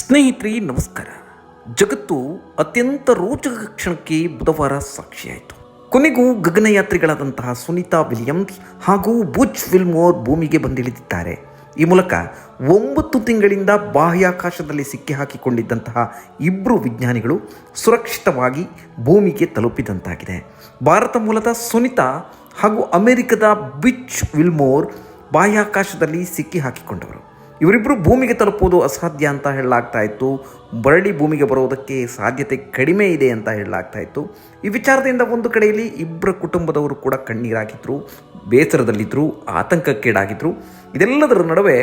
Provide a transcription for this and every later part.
ಸ್ನೇಹಿತರೆ, ನಮಸ್ಕಾರ. ಜಗತ್ತು ಅತ್ಯಂತ ರೋಚಕ ಕ್ಷಣಕ್ಕೆ ಬುಧವಾರ ಸಾಕ್ಷಿಯಾಯಿತು. ಕೊನೆಗೂ ಗಗನಯಾತ್ರಿಗಳಾದಂತಹ ಸುನೀತಾ ವಿಲಿಯಮ್ಸ್ ಹಾಗೂ ಬುಚ್ ವಿಲ್ಮೋರ್ ಭೂಮಿಗೆ ಬಂದಿಳಿದಿದ್ದಾರೆ. ಈ ಮೂಲಕ ಒಂಬತ್ತು ತಿಂಗಳಿಂದ ಬಾಹ್ಯಾಕಾಶದಲ್ಲಿ ಸಿಕ್ಕಿ ಹಾಕಿಕೊಂಡಿದ್ದಂತಹ ಇಬ್ಬರು ವಿಜ್ಞಾನಿಗಳು ಸುರಕ್ಷಿತವಾಗಿ ಭೂಮಿಗೆ ತಲುಪಿದಂತಾಗಿದೆ. ಭಾರತ ಮೂಲದ ಸುನಿತಾ ಹಾಗೂ ಅಮೆರಿಕದ ಬಿಚ್ ವಿಲ್ಮೋರ್ ಬಾಹ್ಯಾಕಾಶದಲ್ಲಿ ಸಿಕ್ಕಿ ಹಾಕಿಕೊಂಡವರು ಇವರಿಬ್ಬರು ಭೂಮಿಗೆ ತಲುಪುವುದು ಅಸಾಧ್ಯ ಅಂತ ಹೇಳಲಾಗ್ತಾ ಇತ್ತು. ಬರಡಿ ಭೂಮಿಗೆ ಬರೋದಕ್ಕೆ ಸಾಧ್ಯತೆ ಕಡಿಮೆ ಇದೆ ಅಂತ ಹೇಳಲಾಗ್ತಾ ಇತ್ತು. ಈ ವಿಚಾರದಿಂದ ಒಂದು ಕಡೆಯಲ್ಲಿ ಇಬ್ಬರ ಕುಟುಂಬದವರು ಕೂಡ ಕಣ್ಣೀರಾಗಿದ್ದರು ಬೇಸರದಲ್ಲಿದ್ದರು ಆತಂಕಕ್ಕೀಡಾಗಿದ್ದರು ಇದೆಲ್ಲದರ ನಡುವೆ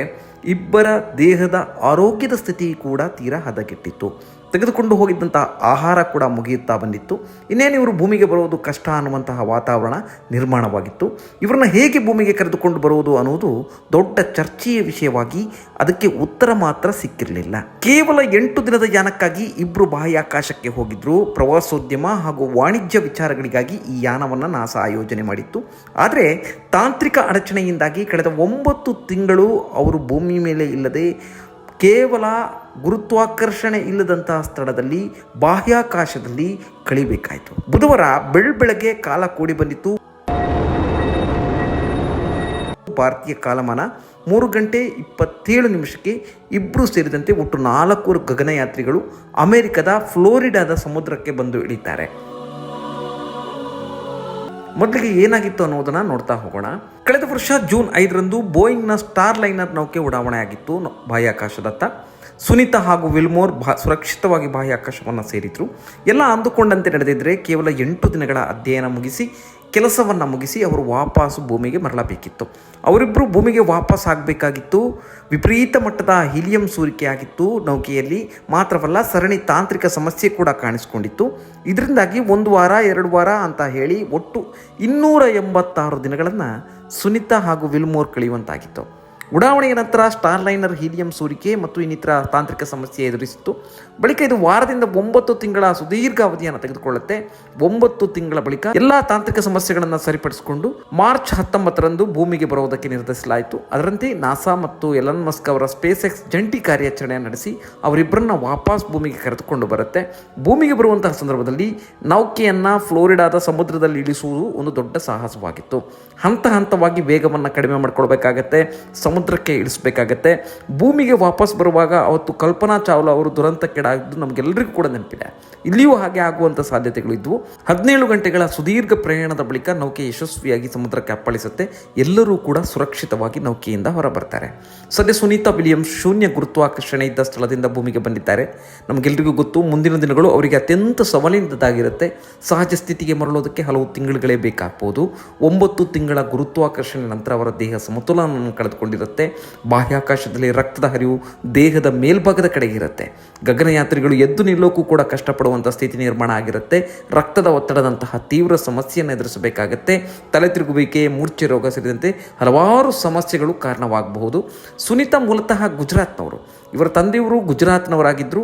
ಇಬ್ಬರ ದೇಹದ ಆರೋಗ್ಯದ ಸ್ಥಿತಿ ಕೂಡ ತೀರಾ ಹದಗೆಟ್ಟಿತ್ತು. ತೆಗೆದುಕೊಂಡು ಹೋಗಿದ್ದಂತಹ ಆಹಾರ ಕೂಡ ಮುಗಿಯುತ್ತಾ ಬಂದಿತ್ತು. ಇನ್ನೇನು ಇವರು ಭೂಮಿಗೆ ಬರುವುದು ಕಷ್ಟ ಅನ್ನುವಂತಹ ವಾತಾವರಣ ನಿರ್ಮಾಣವಾಗಿತ್ತು. ಇವರನ್ನ ಹೇಗೆ ಭೂಮಿಗೆ ಕರೆದುಕೊಂಡು ಬರುವುದು ಅನ್ನುವುದು ದೊಡ್ಡ ಚರ್ಚೆಯ ವಿಷಯವಾಗಿ ಅದಕ್ಕೆ ಉತ್ತರ ಮಾತ್ರ ಸಿಕ್ಕಿರಲಿಲ್ಲ. ಕೇವಲ ಎಂಟು ದಿನದ ಯಾನಕ್ಕಾಗಿ ಇಬ್ಬರು ಬಾಹ್ಯಾಕಾಶಕ್ಕೆ ಹೋಗಿದ್ರು. ಪ್ರವಾಸೋದ್ಯಮ ಹಾಗೂ ವಾಣಿಜ್ಯ ವಿಚಾರಗಳಿಗಾಗಿ ಈ ಯಾನವನ್ನು ನಾಸಾ ಆಯೋಜನೆ ಮಾಡಿತ್ತು. ಆದರೆ ತಾಂತ್ರಿಕ ಅಡಚಣೆಯಿಂದಾಗಿ ಕಳೆದ ಒಂಬತ್ತು ತಿಂಗಳು ಅವರು ಭೂಮಿ ಮೇಲೆ ಇಲ್ಲದೆ ಕೇವಲ ಗುರುತ್ವಾಕರ್ಷಣೆ ಇಲ್ಲದಂತಹ ಸ್ಥಳದಲ್ಲಿ ಬಾಹ್ಯಾಕಾಶದಲ್ಲಿ ಕಳಿಬೇಕಾಯಿತು. ಬುಧವಾರ ಬೆಳಬೆಳಗ್ಗೆ ಕಾಲ ಕೂಡಿ ಬಂದಿತ್ತು. ಭಾರತೀಯ ಕಾಲಮಾನ ಮೂರು ಗಂಟೆ ಇಪ್ಪತ್ತೇಳು ನಿಮಿಷಕ್ಕೆ ಇಬ್ಬರು ಸೇರಿದಂತೆ ಒಟ್ಟು ನಾಲ್ಕು ಗಗನಯಾತ್ರಿಗಳು ಅಮೆರಿಕದ ಫ್ಲೋರಿಡಾದ ಸಮುದ್ರಕ್ಕೆ ಬಂದು ಇಳಿತಾರೆ ಮೊದಲಿಗೆ ಏನಾಗಿತ್ತು ಅನ್ನೋದನ್ನ ನೋಡ್ತಾ ಹೋಗೋಣ. ಕಳೆದ ವರ್ಷ ಜೂನ್ ಐದರಂದು ಬೋಯಿಂಗ್ನ ಸ್ಟಾರ್ ಲೈನರ್ ನೌಕೆ ಉಡಾವಣೆ ಆಗಿತ್ತು. ಬಾಹ್ಯಾಕಾಶದತ್ತ ಸುನಿತಾ ಹಾಗೂ ವಿಲ್ಮೋರ್ ಬಾ, ಸುರಕ್ಷಿತವಾಗಿ ಬಾಹ್ಯಾಕಾಶವನ್ನು ಸೇರಿದ್ರು. ಎಲ್ಲ ಅಂದುಕೊಂಡಂತೆ ನಡೆದಿದ್ದರೆ ಕೇವಲ ಎಂಟು ದಿನಗಳ ಅಧ್ಯಯನ ಮುಗಿಸಿ ಕೆಲಸವನ್ನು ಮುಗಿಸಿ ಅವರು ವಾಪಸ್ಸು ಭೂಮಿಗೆ ಮರಳಬೇಕಿತ್ತು. ಅವರಿಬ್ಬರು ಭೂಮಿಗೆ ವಾಪಸ್ ಆಗಬೇಕಾಗಿತ್ತು. ವಿಪರೀತ ಮಟ್ಟದ ಹೀಲಿಯಂ ಸೋರಿಕೆಯಾಗಿತ್ತು. ನೌಕೆಯಲ್ಲಿ ಮಾತ್ರವಲ್ಲ, ಸರಣಿ ತಾಂತ್ರಿಕ ಸಮಸ್ಯೆ ಕೂಡ ಕಾಣಿಸಿಕೊಂಡಿತ್ತು. ಇದರಿಂದಾಗಿ ಒಂದು ವಾರ, ಎರಡು ವಾರ ಅಂತ ಹೇಳಿ ಒಟ್ಟು ಇನ್ನೂರ ಎಂಬತ್ತಾರು ದಿನಗಳನ್ನು ಸುನಿತಾ ಹಾಗೂ ವಿಲ್ಮೋರ್ ಕಳೆಯುವಂತಾಗಿತ್ತು. ಉಡಾವಣೆಯ ನಂತರ ಸ್ಟಾರ್ಲೈನರ್ ಹೀಲಿಯಂ ಸೋರಿಕೆ ಮತ್ತು ಇನ್ನಿತರ ತಾಂತ್ರಿಕ ಸಮಸ್ಯೆ ಎದುರಿಸಿತ್ತು. ಬಳಿಕ ಇದು ವಾರದಿಂದ ಒಂಬತ್ತು ತಿಂಗಳ ಸುದೀರ್ಘ ಅವಧಿಯನ್ನು ತೆಗೆದುಕೊಳ್ಳುತ್ತೆ. ಒಂಬತ್ತು ತಿಂಗಳ ಬಳಿಕ ಎಲ್ಲಾ ತಾಂತ್ರಿಕ ಸಮಸ್ಯೆಗಳನ್ನು ಸರಿಪಡಿಸಿಕೊಂಡು ಮಾರ್ಚ್ ಹತ್ತೊಂಬತ್ತರಂದು ಭೂಮಿಗೆ ಬರುವುದಕ್ಕೆ ನಿರ್ಧರಿಸಲಾಯಿತು. ಅದರಂತೆ ನಾಸಾ ಮತ್ತು ಎಲನ್ ಮಸ್ಕ್ ಅವರ ಸ್ಪೇಸ್ ಎಕ್ಸ್ ಜಂಟಿ ಕಾರ್ಯಾಚರಣೆ ನಡೆಸಿ ಅವರಿಬ್ಬರನ್ನ ವಾಪಸ್ ಭೂಮಿಗೆ ಕರೆದುಕೊಂಡು ಬರುತ್ತೆ. ಭೂಮಿಗೆ ಬರುವಂತಹ ಸಂದರ್ಭದಲ್ಲಿ ನೌಕೆಯನ್ನ ಫ್ಲೋರಿಡಾದ ಸಮುದ್ರದಲ್ಲಿ ಇಳಿಸುವುದು ಒಂದು ದೊಡ್ಡ ಸಾಹಸವಾಗಿತ್ತು. ಹಂತ ಹಂತವಾಗಿ ವೇಗವನ್ನು ಕಡಿಮೆ ಮಾಡ್ಕೊಳ್ಬೇಕಾಗತ್ತೆ. ಸಮುದ್ರಕ್ಕೆ ಇಳಿಸಬೇಕಾಗತ್ತೆ. ಭೂಮಿಗೆ ವಾಪಸ್ ಬರುವಾಗ ಅವತ್ತು ಕಲ್ಪನಾ ಚಾವ್ಲಾ ಅವರು ದುರಂತಕ್ಕೆಡಾಗಿದ್ದು ನಮಗೆಲ್ಲರಿಗೂ ಕೂಡ ನೆನಪಿದೆ. ಇಲ್ಲಿಯೂ ಹಾಗೆ ಆಗುವಂಥ ಸಾಧ್ಯತೆಗಳು ಇದ್ವು. ಹದಿನೇಳು ಗಂಟೆಗಳ ಸುದೀರ್ಘ ಪ್ರಯಾಣದ ಬಳಿಕ ನೌಕೆ ಯಶಸ್ವಿಯಾಗಿ ಸಮುದ್ರಕ್ಕೆ ಅಪ್ಪಳಿಸುತ್ತೆ. ಎಲ್ಲರೂ ಕೂಡ ಸುರಕ್ಷಿತವಾಗಿ ನೌಕೆಯಿಂದ ಹೊರಬರ್ತಾರೆ. ಸದ್ಯ ಸುನೀತಾ ವಿಲಿಯಮ್ ಶೂನ್ಯ ಗುರುತ್ವಾಕರ್ಷಣೆ ಇದ್ದ ಸ್ಥಳದಿಂದ ಭೂಮಿಗೆ ಬಂದಿದ್ದಾರೆ. ನಮಗೆಲ್ಲರಿಗೂ ಗೊತ್ತು, ಮುಂದಿನ ದಿನಗಳು ಅವರಿಗೆ ಅತ್ಯಂತ ಸವಾಲಿನದಾಗಿರುತ್ತೆ ಸಹಜ ಸ್ಥಿತಿಗೆ ಮರಳೋದಕ್ಕೆ ಹಲವು ತಿಂಗಳುಗಳೇ ಬೇಕಾಗ್ಬೋದು. ಒಂಬತ್ತು ತಿಂಗಳ ಗುರುತ್ವಾಕರ್ಷಣೆ ನಂತರ ಅವರ ದೇಹ ಸಮತೋಲನವನ್ನು ಕಳೆದುಕೊಂಡಿರುತ್ತೆ ಬಾಹ್ಯಾಕಾಶದಲ್ಲಿ ರಕ್ತದ ಹರಿವು ದೇಹದ ಮೇಲ್ಭಾಗದ ಕಡೆಗೆ ಇರುತ್ತೆ. ಗಗನಯಾತ್ರಿಗಳು ಎದ್ದು ನಿಲ್ಲೋಕ್ಕೂ ಕೂಡ ಕಷ್ಟಪಡುವಂಥ ಸ್ಥಿತಿ ನಿರ್ಮಾಣ ಆಗಿರುತ್ತೆ. ರಕ್ತದ ಒತ್ತಡದಂತಹ ತೀವ್ರ ಸಮಸ್ಯೆಯನ್ನು ಎದುರಿಸಬೇಕಾಗತ್ತೆ. ತಲೆ ತಿರುಗುವಿಕೆ, ಮೂರ್ಛೆ ರೋಗ ಸೇರಿದಂತೆ ಹಲವಾರು ಸಮಸ್ಯೆಗಳು ಕಾರಣವಾಗಬಹುದು. ಸುನೀತಾ ಮೂಲತಃ ಗುಜರಾತ್ನವರು. ಇವರ ತಂದೆಯವರು ಗುಜರಾತ್ನವರಾಗಿದ್ದರು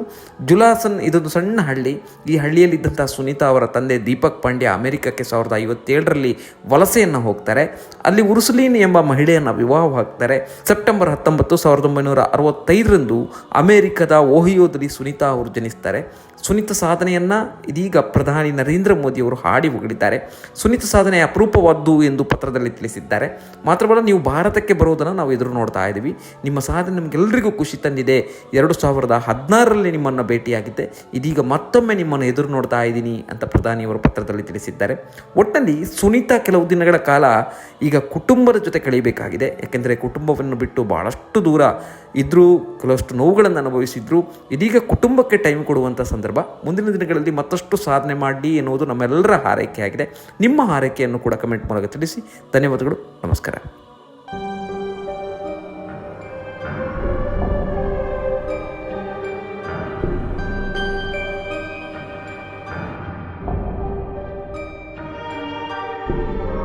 ಜುಲಾಸನ್ ಇದೊಂದು ಸಣ್ಣ ಹಳ್ಳಿ. ಈ ಹಳ್ಳಿಯಲ್ಲಿದ್ದಂಥ ಸುನೀತಾ ಅವರ ತಂದೆ ದೀಪಕ್ ಪಾಂಡ್ಯ ಅಮೆರಿಕಕ್ಕೆ ಸಾವಿರದ ಐವತ್ತೇಳರಲ್ಲಿ ವಲಸೆಯನ್ನು ಹೋಗ್ತಾರೆ. ಅಲ್ಲಿ ಉರುಸುಲೀನ್ ಎಂಬ ಮಹಿಳೆಯನ್ನು ವಿವಾಹವಾಗ್ತಾರೆ ಸೆಪ್ಟೆಂಬರ್ ಹತ್ತೊಂಬತ್ತು ಸಾವಿರದ ಒಂಬೈನೂರ ಅರವತ್ತೈದರಂದು ಅಮೆರಿಕದ ಓಹಿಯೋದಲ್ಲಿ ಸುನೀತಾ ಅವರು ಜನಿಸ್ತಾರೆ. ಸುನೀತಾ ಸಾಧನೆಯನ್ನು ಇದೀಗ ಪ್ರಧಾನಿ ನರೇಂದ್ರ ಮೋದಿ ಅವರು ಹಾಡಿ ಹೊಗಳಿದ್ದಾರೆ. ಸುನೀತಾ ಸಾಧನೆ ಅಪರೂಪವಾದ್ದು ಎಂದು ಪತ್ರದಲ್ಲಿ ತಿಳಿಸಿದ್ದಾರೆ. ಮಾತ್ರವಲ್ಲ, ನೀವು ಭಾರತಕ್ಕೆ ಬರೋದನ್ನು ನಾವು ಎದುರು ನೋಡ್ತಾ ಇದ್ದೀವಿ ನಿಮ್ಮ ಸಾಧನೆ ನಮಗೆಲ್ಲರಿಗೂ ಖುಷಿ ತಂದಿದೆ. ಎರಡು ಸಾವಿರದ ಹದಿನಾರರಲ್ಲಿ ನಿಮ್ಮನ್ನು ಭೇಟಿಯಾಗಿದ್ದೆ. ಇದೀಗ ಮತ್ತೊಮ್ಮೆ ನಿಮ್ಮನ್ನು ಎದುರು ನೋಡ್ತಾ ಇದ್ದೀನಿ ಅಂತ ಪ್ರಧಾನಿಯವರು ಪತ್ರದಲ್ಲಿ ತಿಳಿಸಿದ್ದಾರೆ. ಒಟ್ಟಿನಲ್ಲಿ ಸುನೀತಾ ಕೆಲವು ದಿನಗಳ ಕಾಲ ಈಗ ಕುಟುಂಬದ ಜೊತೆ ಕಳೆಯಬೇಕಾಗಿದೆ ಯಾಕೆಂದರೆ ಕುಟುಂಬವನ್ನು ಬಿಟ್ಟು ಭಾಳಷ್ಟು ದೂರ ಇದ್ದರೂ ಕೆಲವಷ್ಟು ನೋವುಗಳನ್ನು ಅನುಭವಿಸಿದ್ರು, ಇದೀಗ ಕುಟುಂಬಕ್ಕೆ ಟೈಮ್ ಕೊಡುವಂಥ ಸಂದರ್ಭ. ಮುಂದಿನ ದಿನಗಳಲ್ಲಿ ಮತ್ತಷ್ಟು ಸಾಧನೆ ಮಾಡಿ ಎನ್ನುವುದು ನಮ್ಮೆಲ್ಲರ ಹಾರೈಕೆಯಾಗಿದೆ. ನಿಮ್ಮ ಹಾರೈಕೆಯನ್ನು ಕೂಡ ಕಮೆಂಟ್ ಮೂಲಕ ತಿಳಿಸಿ. ಧನ್ಯವಾದಗಳು. ನಮಸ್ಕಾರ. Bye.